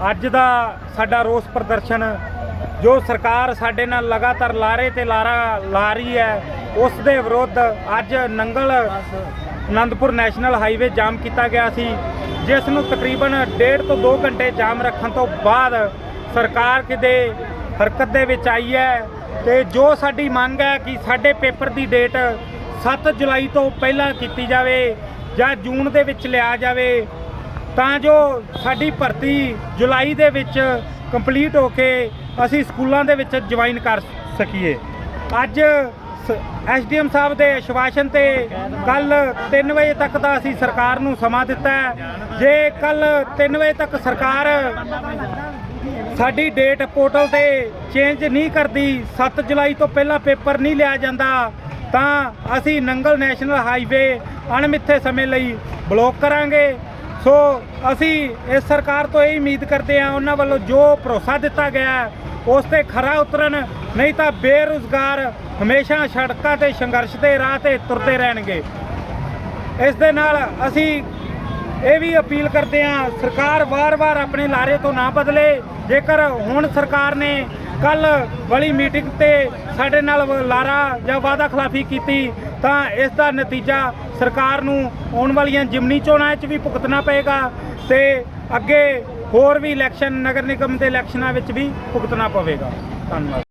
ਅੱਜ ਦਾ ਸਾਡਾ ਰੋਸ ਪ੍ਰਦਰਸ਼ਨ, ਜੋ ਸਰਕਾਰ ਸਾਡੇ ਨਾਲ ਲਗਾਤਾਰ ਲਾਰੇ ਤੇ ਲਾਰਾ ਲਾ ਰਹੀ ਹੈ, ਉਸ ਦੇ ਵਿਰੁੱਧ ਅੱਜ Nangal Anandpur national highway jam ਕੀਤਾ ਗਿਆ ਸੀ, ਜਿਸ ਨੂੰ ਤਕਰੀਬਨ 1.5 ਤੋਂ 2 ਘੰਟੇ ਜਾਮ ਰੱਖਣ ਤੋਂ ਬਾਅਦ ਸਰਕਾਰ ਕਿਤੇ ਹਰਕਤ ਦੇ ਵਿੱਚ ਆਈ ਹੈ ਤੇ ਜੋ ਸਾਡੀ ਮੰਗ ਹੈ ਕਿ ਸਾਡੇ ਪੇਪਰ ਦੀ ਡੇਟ 7 ਜੁਲਾਈ ਤੋਂ ਪਹਿਲਾਂ ਕੀਤੀ ਜਾਵੇ ਜਾਂ ਜੂਨ ਦੇ ਵਿੱਚ ਲਿਆ ਜਾਵੇ ਤਾਂ ਜੋ ਸਾਡੀ ਭਰਤੀ ਜੁਲਾਈ ਦੇ ਵਿੱਚ ਕੰਪਲੀਟ ਹੋ ਕੇ ਅਸੀਂ ਸਕੂਲਾਂ ਦੇ ਵਿੱਚ ਜੁਆਇਨ ਕਰ ਸਕੀਏ। ਅੱਜ ਐਸਡੀਐਮ ਸਾਹਿਬ ਦੇ ਆਸ਼ਵਾਸਨ ਤੇ ਕੱਲ 3 ਵਜੇ ਤੱਕ ਦਾ ਅਸੀਂ ਸਰਕਾਰ ਨੂੰ ਸਮਾਂ ਦਿੱਤਾ ਜੇ ਕੱਲ 3 ਵਜੇ ਤੱਕ ਸਰਕਾਰ ਸਾਡੀ ਡੇਟ ਪੋਰਟਲ ਤੇ ਚੇਂਜ ਨਹੀਂ ਕਰਦੀ 7 ਜੁਲਾਈ ਤੋਂ ਪਹਿਲਾਂ ਪੇਪਰ ਨਹੀਂ ਲਿਆ ਜਾਂਦਾ, ਤਾਂ ਅਸੀਂ ਨੰਗਲ ਨੈਸ਼ਨਲ ਹਾਈਵੇ ਅਣਮਿੱਥੇ ਸਮੇਂ ਲਈ ਬਲੌਕ ਕਰਾਂਗੇ। ਸੋ ਅਸੀਂ ਇਸ ਸਰਕਾਰ ਤੋਂ ਇਹ ਉਮੀਦ ਕਰਦੇ ਹਾਂ, ਉਹਨਾਂ ਵੱਲੋਂ ਜੋ ਭਰੋਸਾ ਦਿੱਤਾ ਗਿਆ ਉਸ ਤੇ ਖਰਾ ਉਤਰਨ, ਨਹੀਂ ਤਾਂ ਬੇਰੁਜ਼ਗਾਰ ਹਮੇਸ਼ਾ ਸੜਕਾਂ ਤੇ ਸੰਘਰਸ਼ ਦੇ ਰਾਹ ਤੇ ਤੁਰਦੇ ਰਹਿਣਗੇ। ਇਸ ਦੇ ਨਾਲ ਅਸੀਂ ਇਹ ਵੀ ਅਪੀਲ ਕਰਦੇ ਹਾਂ, ਸਰਕਾਰ ਵਾਰ-ਵਾਰ ਆਪਣੇ ਲਾਰੇ ਤੋਂ ਨਾ ਬਦਲੇ। ਜੇਕਰ ਹੁਣ ਸਰਕਾਰ ਨੇ ਕੱਲ ਵਾਲੀ ਮੀਟਿੰਗ ਤੇ ਸਾਡੇ ਨਾਲ ਲਾਰਾ ਜਾਂ ਵਾਅਦਾ ਖਿਲਾਫੀ ਕੀਤੀ, ਤਾਂ ਇਸ ਦਾ ਨਤੀਜਾ ਸਰਕਾਰ ਨੂੰ ਆਉਣ ਵਾਲੀਆਂ ਜਿਮਨੀ ਚੋਣਾਂ 'ਚ ਵੀ ਭੁਗਤਣਾ ਪਏਗਾ ਤੇ ਅੱਗੇ ਹੋਰ ਵੀ ਇਲੈਕਸ਼ਨ ਨਗਰ ਨਿਗਮ ਦੇ ਇਲੈਕਸ਼ਨਾਂ ਵਿੱਚ ਵੀ ਭੁਗਤਣਾ ਪਵੇਗਾ। ਧੰਨਵਾਦ।